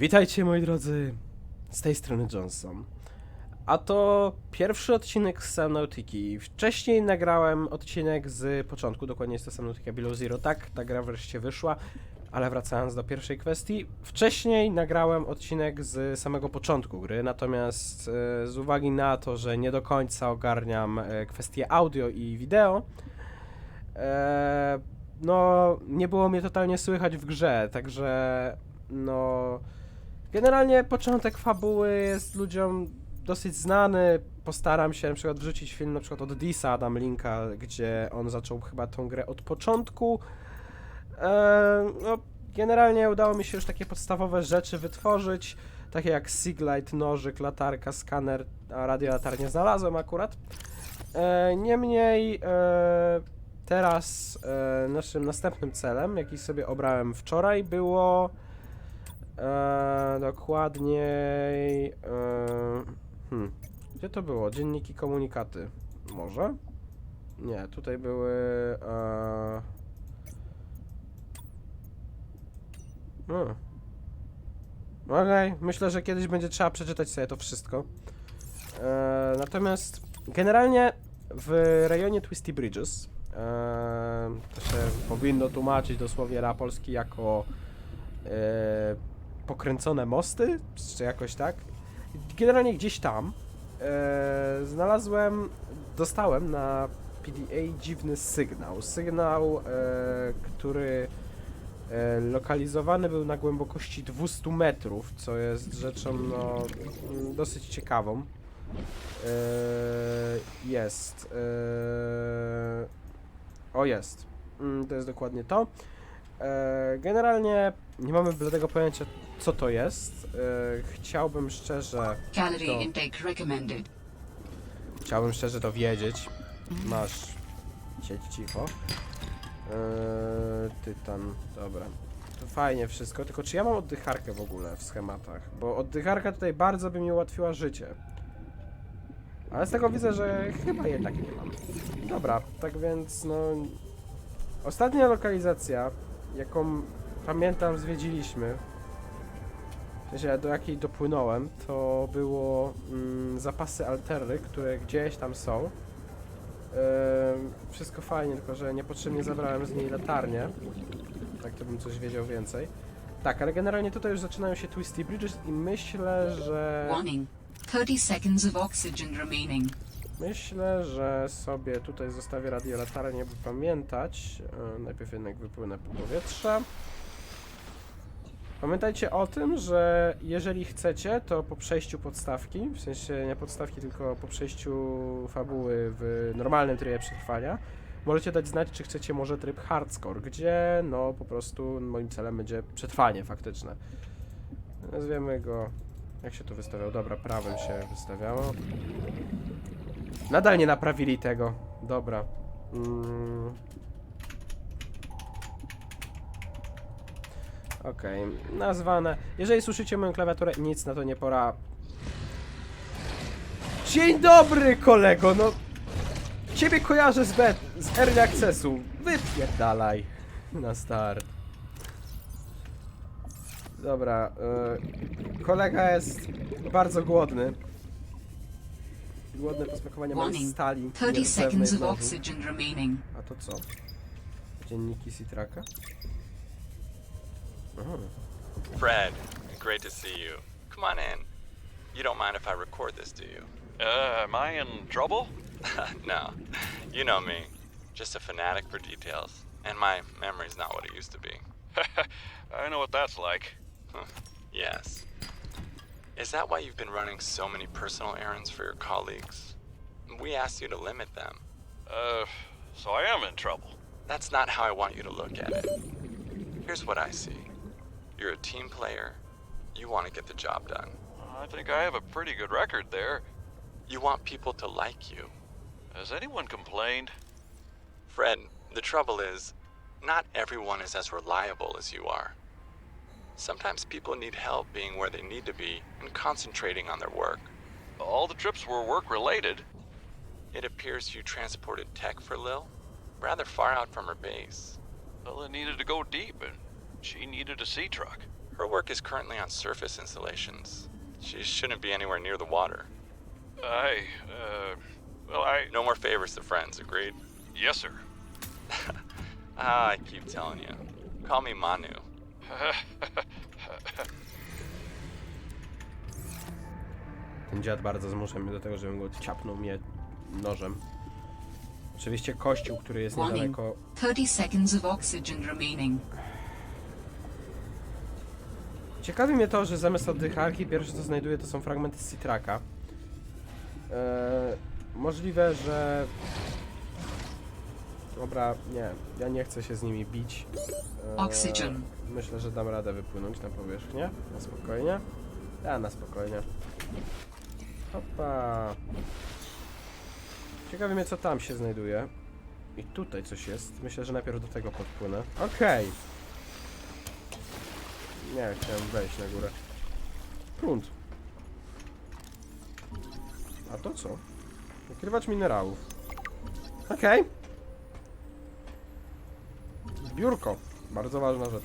Witajcie moi drodzy, z tej strony Johnson. A to pierwszy odcinek z Subnautiki. Wcześniej nagrałem odcinek z początku, dokładnie jest to Subnautica Below Zero. Tak, ta gra wreszcie wyszła, ale wracając do pierwszej kwestii. Wcześniej nagrałem odcinek z samego początku gry, natomiast e, z uwagi na to, że nie do końca ogarniam e, kwestie audio i wideo, e, no nie było mnie totalnie słychać w grze, także no... Generalnie początek fabuły jest ludziom dosyć znany. Postaram się na przykład wrzucić film na przykład od Disa, dam linka, gdzie on zaczął chyba tą grę od początku. Eee, no, generalnie udało mi się już takie podstawowe rzeczy wytworzyć, takie jak Siglight, nożyk, latarka, skaner, a radiolatarnię znalazłem akurat. Eee, niemniej e, teraz e, naszym następnym celem, jaki sobie obrałem wczoraj, było e, dokładniej. E, hmm, gdzie to było? Dzienniki, komunikaty. Może? Nie, tutaj były. E, hmm. Okej, myślę, że kiedyś będzie trzeba przeczytać sobie to wszystko. E, natomiast generalnie w rejonie Twisty Bridges e, to się powinno tłumaczyć dosłownie na polski jako e, pokręcone mosty, czy jakoś tak. Generalnie gdzieś tam e, znalazłem, dostałem na PDA dziwny sygnał. Sygnał, e, który e, lokalizowany był na głębokości 200 metrów, co jest rzeczą no, dosyć ciekawą. E, jest. E, o, jest. Mm, To jest dokładnie to. E, Generalnie nie mamy bladego pojęcia, co to jest. E, Chciałbym szczerze, To- chciałbym szczerze to wiedzieć. Masz siedź cicho. E, Tytan, dobra. To fajnie wszystko, tylko czy ja mam oddycharkę w ogóle w schematach? Bo oddycharka tutaj bardzo by mi ułatwiła życie. Ale z tego widzę, że chyba jednak nie mam. Dobra, tak więc no... Ostatnia lokalizacja, jaką pamiętam zwiedziliśmy, w do jakiej dopłynąłem, to było mm, zapasy altery, które gdzieś tam są. Ym, wszystko fajnie, tylko że niepotrzebnie zabrałem z niej latarnię. Tak to bym coś wiedział więcej. Tak, ale generalnie tutaj już zaczynają się Twisty Bridges i myślę, że... Warning. 30 seconds of oxygen remaining. Myślę, że sobie tutaj zostawię radiolatarnię, by pamiętać. E, Najpierw jednak wypłynę po powietrze. Pamiętajcie o tym, że jeżeli chcecie, to po przejściu podstawki, w sensie nie podstawki, tylko po przejściu fabuły w normalnym trybie przetrwania, możecie dać znać, czy chcecie może tryb hardcore, gdzie no po prostu moim celem będzie przetrwanie faktyczne. Nazwiemy go... Jak się tu wystawiał? Dobra, prawym się wystawiało. Nadal nie naprawili tego. Dobra. Mm. Okej, nazwane. Jeżeli słyszycie moją klawiaturę, nic na to nie pora. Dzień dobry, kolego, no. Ciebie kojarzę z, z Early Accessu. Wypierdalaj na start. Dobra, y, kolega jest bardzo głodny. Głodny posmakowania mojej Warning. stali. 30 nierdzewnej seconds w of morzu. oxygen remaining. A to co? Dzienniki Citraka? Aha. Fred, great to see you. Come on in. You don't mind if I record this, do you? Uh, am I in trouble? no. You know me. Just a fanatic for details. And my memory's not what it used to be. I know what that's like. Yes. Is that why you've been running so many personal errands for your colleagues? We asked you to limit them. Uh, so I am in trouble. That's not how I want you to look at it. Here's what I see you're a team player, you want to get the job done. I think I have a pretty good record there. You want people to like you. Has anyone complained? Fred, the trouble is, not everyone is as reliable as you are. Sometimes people need help being where they need to be and concentrating on their work. All the trips were work related. It appears you transported tech for Lil, rather far out from her base. It needed to go deep, and she needed a sea truck. Her work is currently on surface installations. She shouldn't be anywhere near the water. I, uh, well, I. No more favors to friends, agreed? Yes, sir. Ah, I keep telling you. Call me Manu. Ten dziad bardzo zmusza mnie do tego, żebym go ciapnął mnie nożem. Oczywiście kościół, który jest Warning. niedaleko 30 seconds of oxygen remaining. Ciekawi mnie to, że zamiast oddycharki pierwsze co znajduję to są fragmenty z Citraka. Eee, możliwe, że... Dobra, nie, ja nie chcę się z nimi bić. Eee, Oxygen. Myślę, że dam radę wypłynąć na powierzchnię. Na spokojnie. Ja na spokojnie. Hopa. Ciekawi mnie co tam się znajduje. I tutaj coś jest. Myślę, że najpierw do tego podpłynę. Okej. Nie, chciałem wejść na górę. Grunt. A to co? Wykrywacz minerałów. Okej. Biurko. Bardzo ważna rzecz.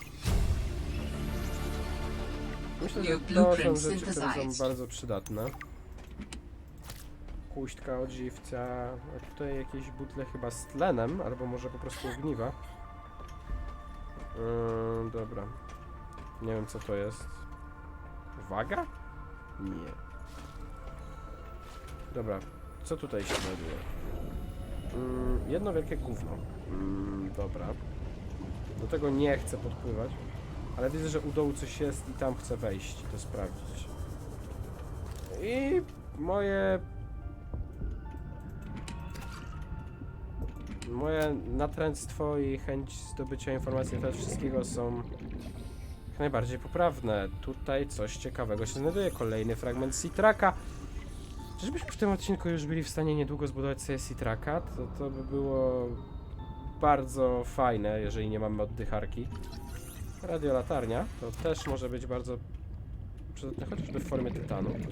Myślę, że to są rzeczy, które są bardzo przydatne. Kuśtka od żywca. A tutaj jakieś butle chyba z tlenem, albo może po prostu ogniwa. Yy, dobra. Nie wiem co to jest. Waga? Nie. Dobra, co tutaj się znajduje? Mm, jedno wielkie gówno. Mm, dobra. Do tego nie chcę podpływać, ale widzę, że u dołu coś jest i tam chcę wejść i to sprawdzić. I moje... Moje natręctwo i chęć zdobycia informacji na wszystkiego są jak najbardziej poprawne. Tutaj coś ciekawego się znajduje. Kolejny fragment Citraka. Czyżbyśmy w tym odcinku już byli w stanie niedługo zbudować sobie Citraka? To, to by było bardzo fajne, jeżeli nie mamy oddycharki. Radiolatarnia to też może być bardzo przydatne, chociażby w formie tytanu. Eee,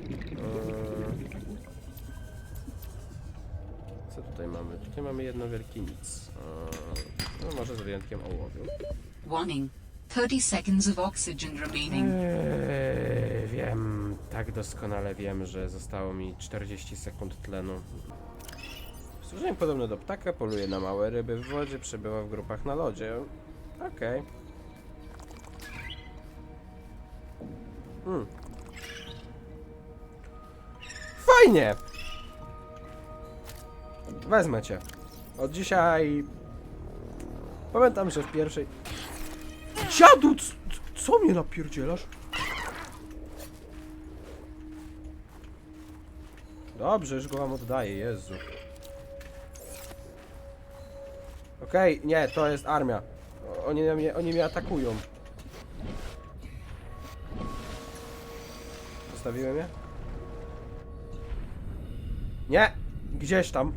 Co tutaj mamy? Tutaj mamy jedno wielkie nic. Eee, No może z wyjątkiem ołowiu. Warning. 30 seconds of oxygen remaining. Eee, wiem, tak doskonale wiem, że zostało mi 40 sekund tlenu. Stworzenie podobne do ptaka, poluje na małe ryby w wodzie, przebywa w grupach na lodzie. Okej. Hmm. Fajnie! Wezmę cię. Od dzisiaj... Pamiętam, że w pierwszej... Dziadu! Co mnie napierdzielasz? Dobrze, już go wam oddaję, Jezu. Okej, nie, to jest armia. Oni mnie, oni mnie atakują. Zostawiłem je? Nie! Gdzieś tam.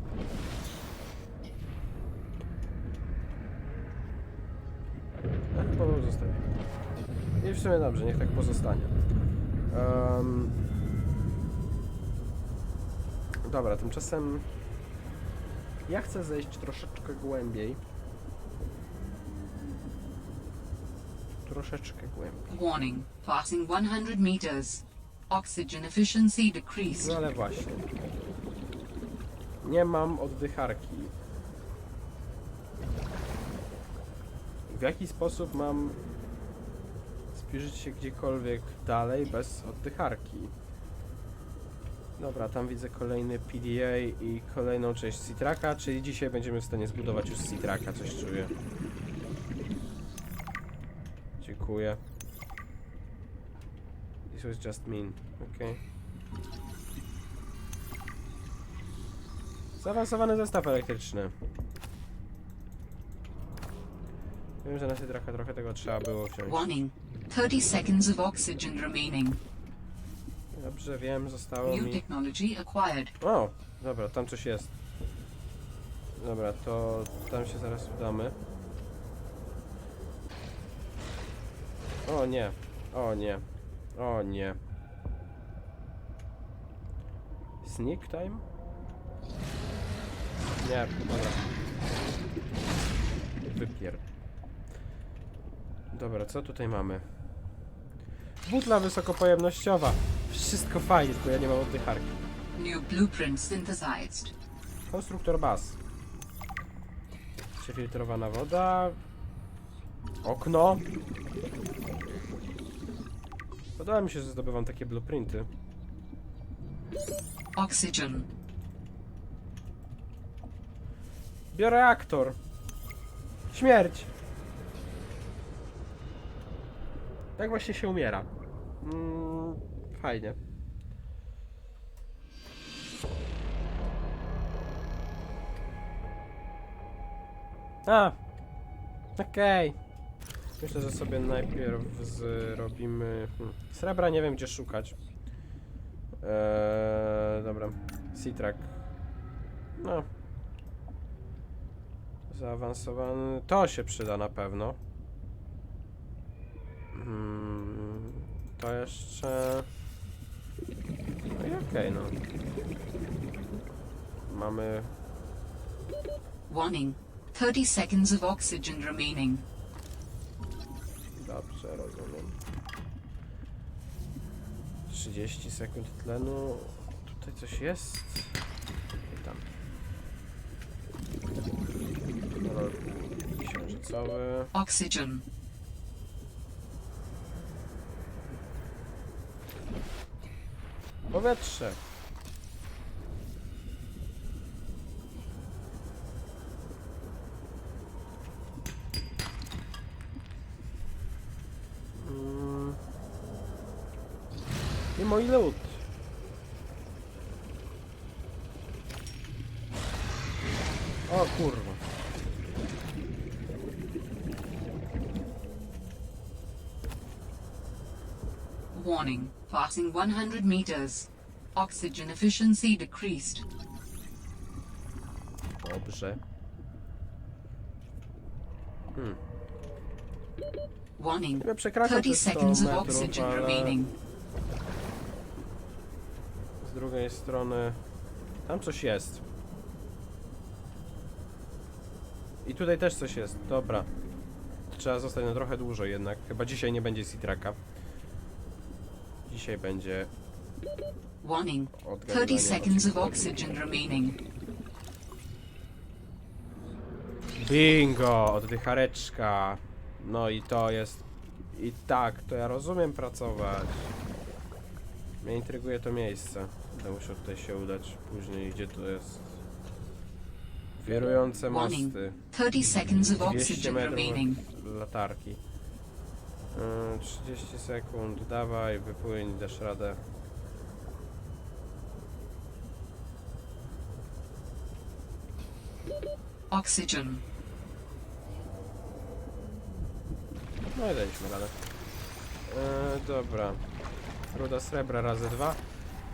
Ja chyba bym zostawił. I w sumie dobrze, niech tak pozostanie. Em, dobra, tymczasem ja chcę zejść troszeczkę głębiej. Troszeczkę głębiej. Warning. Passing 100 meters. Oxygen efficiency decreased. No ale właśnie. Nie mam oddycharki. W jaki sposób mam zbliżyć się gdziekolwiek dalej bez oddycharki? Dobra, tam widzę kolejny PDA i kolejną część Citraka, czyli dzisiaj będziemy w stanie zbudować już Citraka, coś czuję. Dziękuję. This was just mean, okej. Zaawansowany zestaw elektryczny. Wiem, że na Citraka trochę tego trzeba było wziąć. Warning. 30 seconds of oxygen remaining. Dobrze wiem, zostało New mi... technology acquired. O! Dobra, tam coś jest. Dobra, to tam się zaraz udamy. O nie, o nie, o nie. Sneak time? Nie, dobra. Wypier. Dobra, co tutaj mamy? Butla wysokopojemnościowa. Wszystko fajnie, tylko ja nie mam oddycharki. New blueprint synthesized. Konstruktor baz. Przefiltrowana woda. Okno. Podoba mi się, że zdobywam takie blueprinty. Oxygen. Bioreaktor. Śmierć. Tak właśnie się umiera. Mm, fajnie. A. Okej. Myślę, że sobie najpierw zrobimy... Hmm. Srebra nie wiem gdzie szukać. Eee, dobra. Citrak. No, Zaawansowany. To się przyda na pewno. Mm, to jeszcze. Okej, no. Mamy. Warning. 30 seconds of oxygen remaining. Dobrze, rozumiem. 30 sekund tlenu. Tutaj coś jest. Tam. Rok księżycowy. Oxygen. Powietrze. Mm. I mój lód. O kurwa. Warning. Passing 100 meters. Oxygen efficiency decreased. Dobrze. Hmm. Warning. Ja przekraczam 30 te 100 seconds of metrów, oxygen ale remaining. z drugiej strony tam coś jest. I tutaj też coś jest. Dobra. Trzeba zostać na trochę dłużej jednak. Chyba dzisiaj nie będzie Citraka. Dzisiaj będzie Warning. odgadywanie 30 seconds of oxygen remaining. Bingo! Oddychareczka. No i to jest... I tak, to ja rozumiem pracować. Mnie intryguje to miejsce. Będę musiał tutaj się udać później, gdzie to jest. Warning. mosty. 30 seconds of 200 oxygen metrów remaining. latarki. Yy, 30 sekund, dawaj, wypłyń, dasz radę. Oxygen. No i daliśmy radę. Yy, dobra. Ruda srebra razy dwa.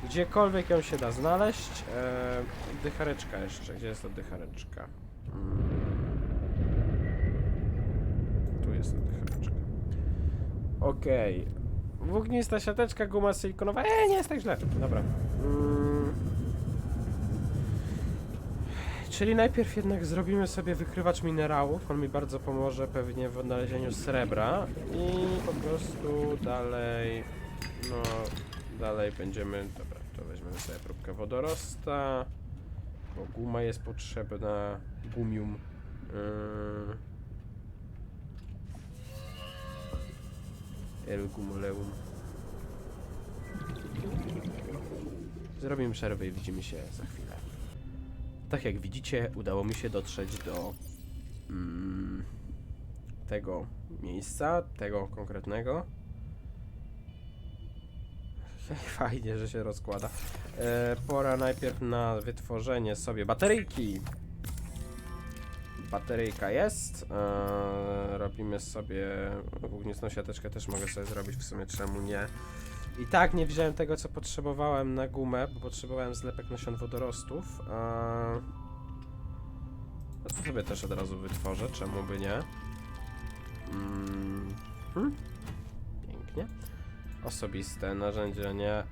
Gdziekolwiek ją się da znaleźć. Yy, oddychareczka jeszcze. Gdzie jest oddychareczka? Mm. Tu jest oddychareczka. Okej. Włóknista siateczka, guma silikonowa. Eee, nie jest tak źle. Dobra. Mm. Czyli najpierw jednak zrobimy sobie wykrywacz minerałów. On mi bardzo pomoże pewnie w odnalezieniu srebra. I po prostu dalej. No, dalej będziemy. Dobra, to weźmiemy sobie próbkę wodorosta. Bo guma jest potrzebna. Gumium. Yy. El gumuleum. Zrobimy przerwę i widzimy się za chwilę. Tak jak widzicie, udało mi się dotrzeć do mm, tego miejsca, tego konkretnego. Fajnie, że się rozkłada. E, pora najpierw na wytworzenie sobie bateryjki. Bateryjka jest. E, robimy sobie ognistą siateczkę też mogę sobie zrobić, w sumie czemu nie. I tak nie wziąłem tego, co potrzebowałem na gumę, bo potrzebowałem zlepek nasion wodorostów. No to sobie też od razu wytworzę, czemu by nie. Mm. Hmm? Pięknie. Osobiste narzędzia, nie. E,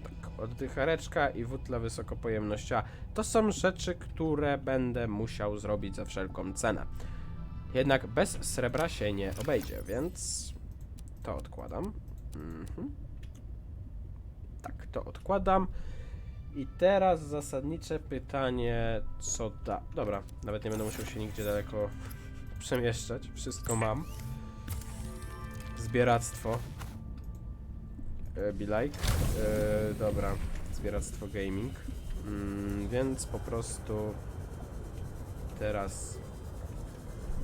tak, oddychareczka i wódla wysokopojemnościowa. To są rzeczy, które będę musiał zrobić za wszelką cenę. Jednak bez srebra się nie obejdzie, więc to odkładam. Mhm. Tak, to odkładam. I teraz zasadnicze pytanie, co da... Dobra, nawet nie będę musiał się nigdzie daleko przemieszczać. Wszystko mam. Zbieractwo. E, be like. E, dobra, zbieractwo gaming. Mm, więc po prostu teraz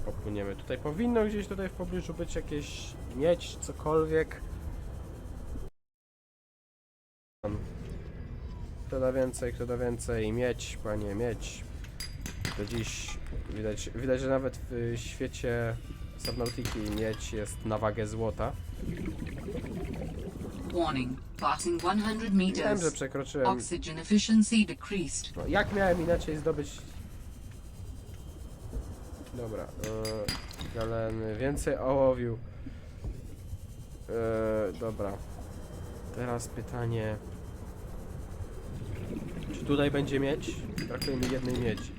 popłyniemy. Tutaj powinno gdzieś tutaj w pobliżu być jakieś mieć, cokolwiek. Kto da więcej, kto da więcej. Mieć, panie, mieć. To dziś widać, widać, że nawet w świecie Subnautiki mieć jest na wagę złota. Warning. Passing 100 Wiem, meters. że przekroczyłem. Oxygen efficiency decreased. No, jak miałem inaczej zdobyć... Dobra, e, galeny, więcej ołowiu. E, dobra. Teraz pytanie... Czy tutaj będzie miedź? Brakuje mi jednej miedzi.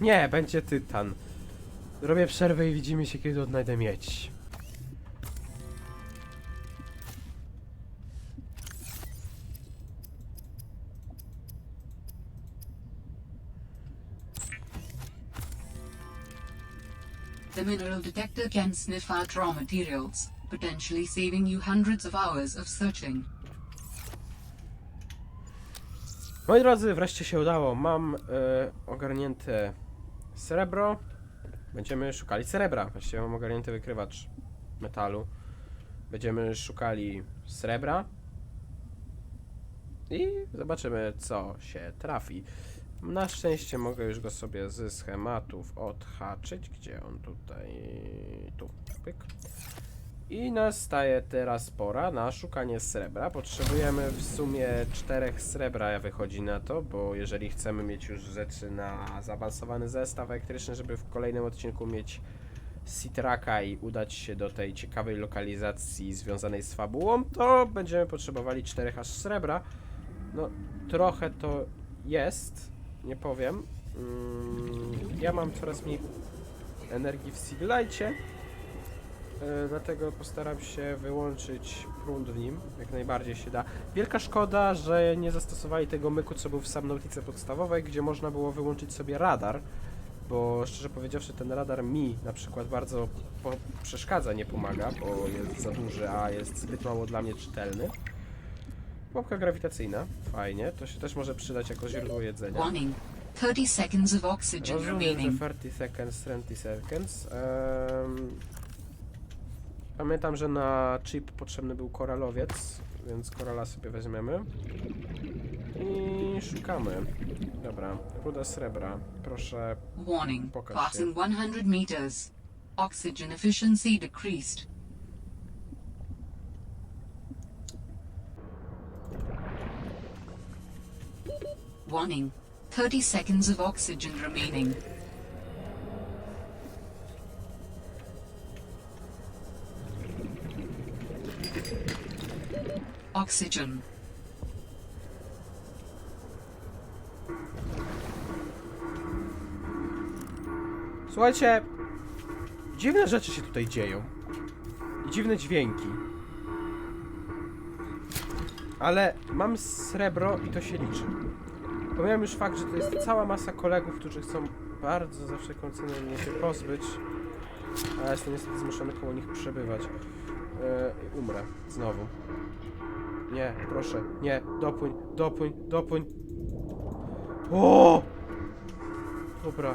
Nie, będzie tytan. Robię przerwę i widzimy się, kiedy odnajdę miedź. The mineral detector can sniff out raw materials, potentially saving you hundreds of hours of searching. Moi drodzy, wreszcie się udało. Mam e, ogarnięte srebro. Będziemy szukali srebra. Właściwie mam ogarnięty wykrywacz metalu. Będziemy szukali srebra. I zobaczymy, co się trafi. Na szczęście mogę już go sobie ze schematów odhaczyć. Gdzie on tutaj? Tu. Pyk. I nastaje teraz pora na szukanie srebra. Potrzebujemy w sumie czterech srebra, wychodzi na to, bo jeżeli chcemy mieć już rzeczy na zaawansowany zestaw elektryczny, żeby w kolejnym odcinku mieć Citraka i udać się do tej ciekawej lokalizacji związanej z fabułą, to będziemy potrzebowali czterech aż srebra. No, trochę to jest, nie powiem. Mm, ja mam coraz mniej energii w Civilite. E, dlatego postaram się wyłączyć prąd w nim, jak najbardziej się da. Wielka szkoda, że nie zastosowali tego myku, co był w Subnautice podstawowej, gdzie można było wyłączyć sobie radar, bo szczerze powiedziawszy ten radar mi na przykład bardzo przeszkadza, nie pomaga, bo jest za duży, a jest zbyt mało dla mnie czytelny. Pułapka grawitacyjna, fajnie, to się też może przydać jako źródło jedzenia. Warning. 30 seconds of oxygen Rozumiem, że remaining. 30 seconds, 30 seconds. Em, pamiętam, że na chip potrzebny był koralowiec, więc korala sobie weźmiemy. I szukamy. Dobra, ruda srebra. Proszę. Warning. Pokaż Passing 100 meters. Oxygen efficiency decreased. Warning. 30 seconds of oxygen remaining. Oxygen. Słuchajcie, dziwne rzeczy się tutaj dzieją. Dziwne dźwięki. Ale mam srebro i to się liczy. Pomijam już fakt, że to jest cała masa kolegów, którzy chcą bardzo za wszelką cenę mnie się pozbyć. A jestem niestety zmuszony koło nich przebywać. Eee, umrę. Znowu. Nie, proszę. Nie, dopłyń, dopłyń, dopłyń. O! Dobra.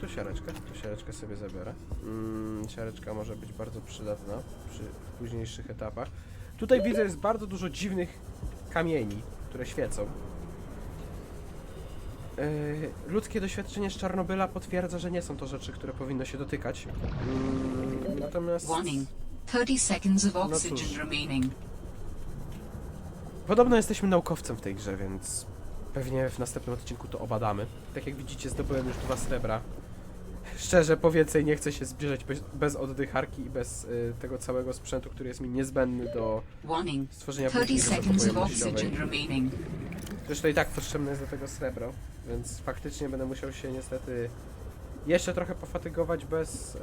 Tu siareczkę, tu siareczkę sobie zabiorę. Mm, siareczka może być bardzo przydatna przy późniejszych etapach. Tutaj widzę jest bardzo dużo dziwnych kamieni, które świecą. Yy, ludzkie doświadczenie z Czarnobyla potwierdza, że nie są to rzeczy, które powinno się dotykać. Mm, natomiast Warning. 30 seconds of No oxygen cóż. remaining. podobno jesteśmy naukowcem w tej grze, więc pewnie w następnym odcinku to obadamy. Tak jak widzicie, zdobyłem już dwa srebra. Szczerze, po więcej nie chcę się zbliżać bez, bez oddycharki i bez y, tego całego sprzętu, który jest mi niezbędny do Warning. stworzenia 30 budki seconds of pojemnościowej. oxygen remaining. Zresztą i tak potrzebne jest do tego srebro, więc faktycznie będę musiał się niestety jeszcze trochę pofatygować bez e,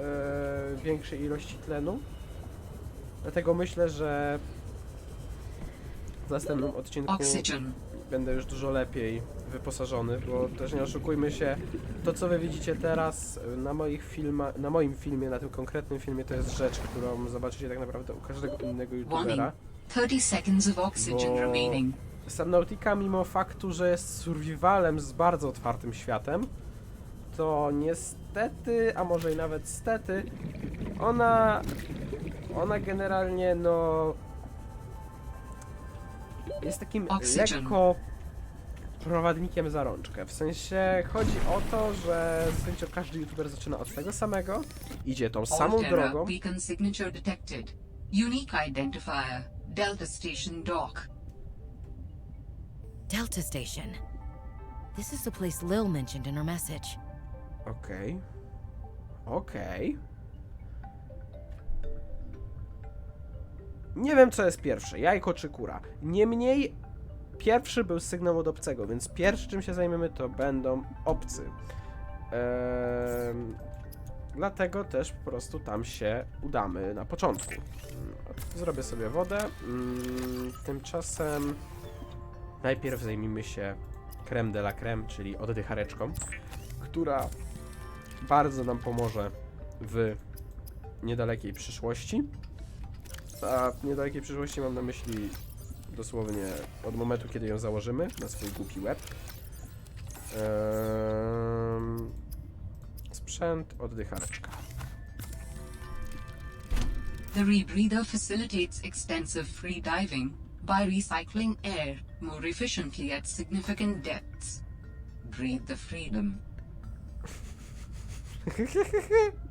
większej ilości tlenu. Dlatego myślę, że w następnym odcinku Oxygen. Będę już dużo lepiej wyposażony, bo też nie oszukujmy się, to co wy widzicie teraz na moich filmach, na moim filmie, na tym konkretnym filmie, to jest rzecz, którą zobaczycie tak naprawdę u każdego innego youtubera. 30 seconds of oxygen remaining. Subnautica mimo faktu, że jest survivalem z bardzo otwartym światem, to niestety, a może i nawet stety, ona, ona generalnie no jest takim Oxygen. lekko prowadnikiem za rączkę. W sensie chodzi o to, że zasadniczo każdy youtuber zaczyna od tego samego, idzie tą samą Altera drogą, beacon signature detected. Unique identifier. Delta Station Dock. Delta Station. This is the place Lil mentioned in her message. Okej. Okej. Nie wiem, co jest pierwsze, jajko czy kura. Niemniej, pierwszy był sygnał od obcego, więc pierwszy, czym się zajmiemy, to będą obcy. Ehm, dlatego też po prostu tam się udamy na początku. Mm, Zrobię sobie wodę. Mm, Tymczasem najpierw zajmijmy się creme de la creme, czyli oddychareczką, która bardzo nam pomoże w niedalekiej przyszłości. A w niedalekiej przyszłości mam na myśli dosłownie od momentu, kiedy ją założymy na swój głupi łeb. Ehm, sprzęt, oddychareczka. The rebreather facilitates extensive free diving by recycling air more efficiently at significant depths. Breathe the freedom.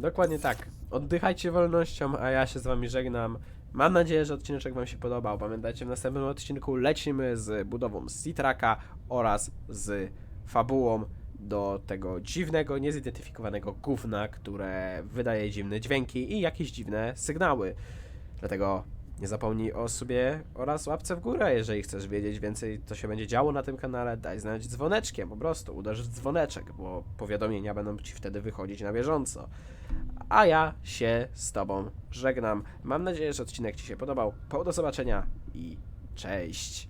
Dokładnie tak. Oddychajcie wolnością, a ja się z wami żegnam. Mam nadzieję, że odcinek wam się podobał. Pamiętajcie, w następnym odcinku lecimy z budową Citraka oraz z fabułą do tego dziwnego, niezidentyfikowanego gówna, które wydaje dziwne dźwięki i jakieś dziwne sygnały. Dlatego nie zapomnij o sobie oraz łapce w górę, jeżeli chcesz wiedzieć więcej, co się będzie działo na tym kanale, daj znać dzwoneczkiem, po prostu uderz w dzwoneczek, bo powiadomienia będą Ci wtedy wychodzić na bieżąco. A ja się z Tobą żegnam. Mam nadzieję, że odcinek Ci się podobał. Po do zobaczenia i cześć!